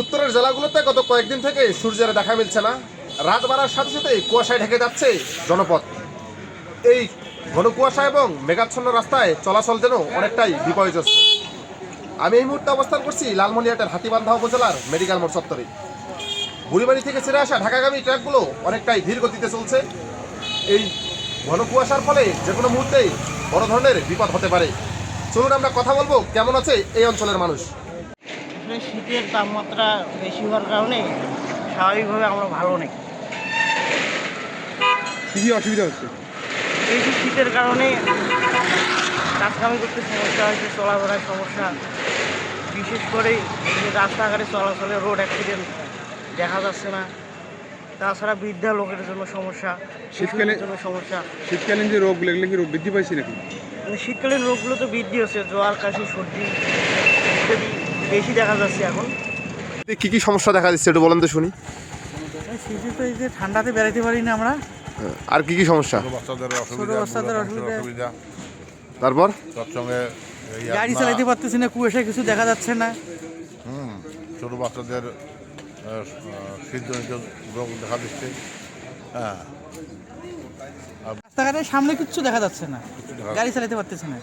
উত্তরের জেলাগুলোতে গত কয়েকদিন থেকে সূর্যের দেখা মিলছে না। রাত বাড়ার সাথে সাথে কুয়াশায় ঢেকে যাচ্ছে জনপথ এই ঘন কুয়াশা এবং মেঘাচ্ছন্ন রাস্তায় চলাচল যেন অনেকটাই বিপর্যস্ত। আমি এই মুহূর্তে অবস্থান করছি লালমনিয়াটের হাতিবান্ধা উপজেলার মেডিকেল মোড় চত্বরে। বুড়িবাড়ি থেকে ছেড়ে আসা ঢাকাগামী ট্রাকগুলো অনেকটাই ধীর গতিতে চলছে। এই ঘন কুয়াশার ফলে যে কোনো মুহূর্তেই বড় ধরনের বিপদ হতে পারে। চলুন আমরা কথা বলব, কেমন আছে এই অঞ্চলের মানুষ? আসলে শীতের তাপমাত্রা বেশি হওয়ার কারণে স্বাভাবিকভাবে আমরা ভালো নেই। কি অসুবিধা হচ্ছে? এই যে শীতের কারণে কাজকামি করতে সমস্যা হয়েছে চলাফেরার সমস্যা। বিশেষ করে রাস্তাঘাটে চলাচলে রোড অ্যাক্সিডেন্ট দেখা যাচ্ছে না। তাছাড়া বৃদ্ধা লোকের জন্য সমস্যা শীতকালে- জন্য সমস্যা। শীতকালীন যে রোগ এগুলো কি রোগ বৃদ্ধি পাইছে নাকি? মানে শীতকালীন রোগগুলো তো বৃদ্ধি হচ্ছে জ্বর কাশি সর্দি ইত্যাদি। বেশি দেখা যাচ্ছে এখন। কি কি সমস্যা দেখা দিচ্ছে একটু বলেন তো শুনি। শীতে তো এই যে ঠান্ডাতে বেড়াতে পারি না আমরা। আর কি কি সমস্যা? বাচ্চাদের ছোট বাচ্চাদের অসুবিধা। অসুবিধা। তারপর? গাড়ি চালাতে পারতেছি না কুয়াশায় কিছু দেখা যাচ্ছে না। হুম ছোট বাচ্চাদের শীতজনিত রোগ দেখা দিচ্ছে। হ্যাঁ। রাস্তাঘাটের সামনে কিচ্ছু দেখা যাচ্ছে না। গাড়ি চালাতে পারতেছি না।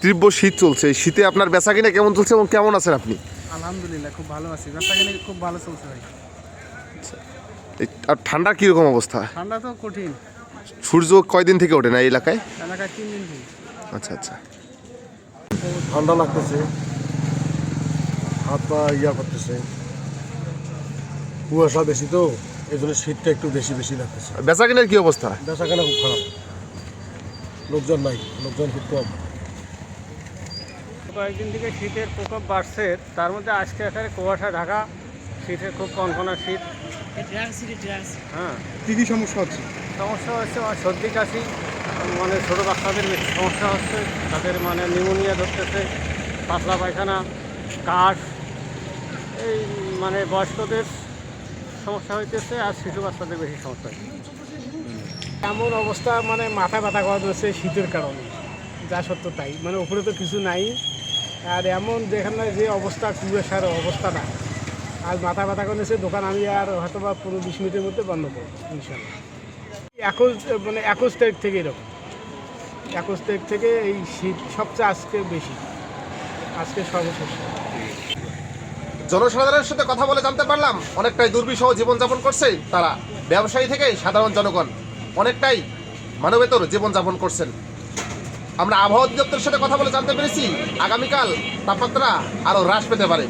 তীব্র শীত চলছে। এই শীতে আপনার বেচা কিনা কেমন চলছে এবং কেমন আছেন আপনি? আলহামদুলিল্লাহ খুব ভালো আছি। রাস্তাঘাটে খুব ভালো চলছে ভাই। এই- আর ঠান্ডা কীরকম অবস্থা? ঠান্ডা তো কঠিন। সূর্য কয়দিন থেকে ওঠে না এই এলাকায়? এলাকায় তিন দিন আচ্ছা আচ্ছা। ঠান্ডা লাগতেছে। হাত পা ইয়া করতেছে। কুয়াশা বেশি তো এই জন্য শীতটা একটু বেশি বেশি লাগতেছে। বেচা কিনার কি অবস্থা? বেচা কেনা খুব খারাপ। লোকজন নাই লোকজন খুব কম। কয়েকদিন থেকে শীতের প্রকোপ বাড়ছে তার মধ্যে আজকে এখানে কুয়াশা ঢাকা শীতের খুব কনকনা শীত। হ্যাঁ। কি কি সমস্যা হচ্ছে? সমস্যা হচ্ছে আমার সর্দি কাশি মানে ছোটো বাচ্চাদের বেশি সমস্যা হচ্ছে তাদের মানে নিউমোনিয়া ধরতেছে পাতলা পায়খানা কাশ এই মানে বয়স্কদের সমস্যা হইতেছে আর শিশু বাচ্চাদের বেশি সমস্যা হচ্ছে এমন অবস্থা মানে মাথা ব্যথা করা হচ্ছে শীতের কারণে যা সত্য তাই। মানে উপরে তো কিছু নাই আর এমন যেখানে যে অবস্থা, কুয়াশার অবস্থাটা আর মাথা ব্যথা করেছে দোকান আমি আর হয়তো বা পনেরো বিশ মিনিটের মধ্যে বন্ধ করব, ইনশাল্লাহ। একুশ মানে একুশ তারিখ থেকে এরকম। একুশ তারিখ থেকে এই শীত সবচেয়ে আজকে বেশি, আজকে সর্বশেষ। জনসাধারণের সাথে কথা বলে জানতে পারলাম, অনেকটাই দুর্বিষহ জীবনযাপন করছে তারা। ব্যবসায়ী থেকে সাধারণ জনগণ অনেকটাই মানবেতর জীবনযাপন করছেন। আমরা আবহাওয়া অধিদপ্তরের সাথে কথা বলে জানতে পেরেছি আগামীকাল তাপমাত্রা আরও হ্রাস পেতে পারে।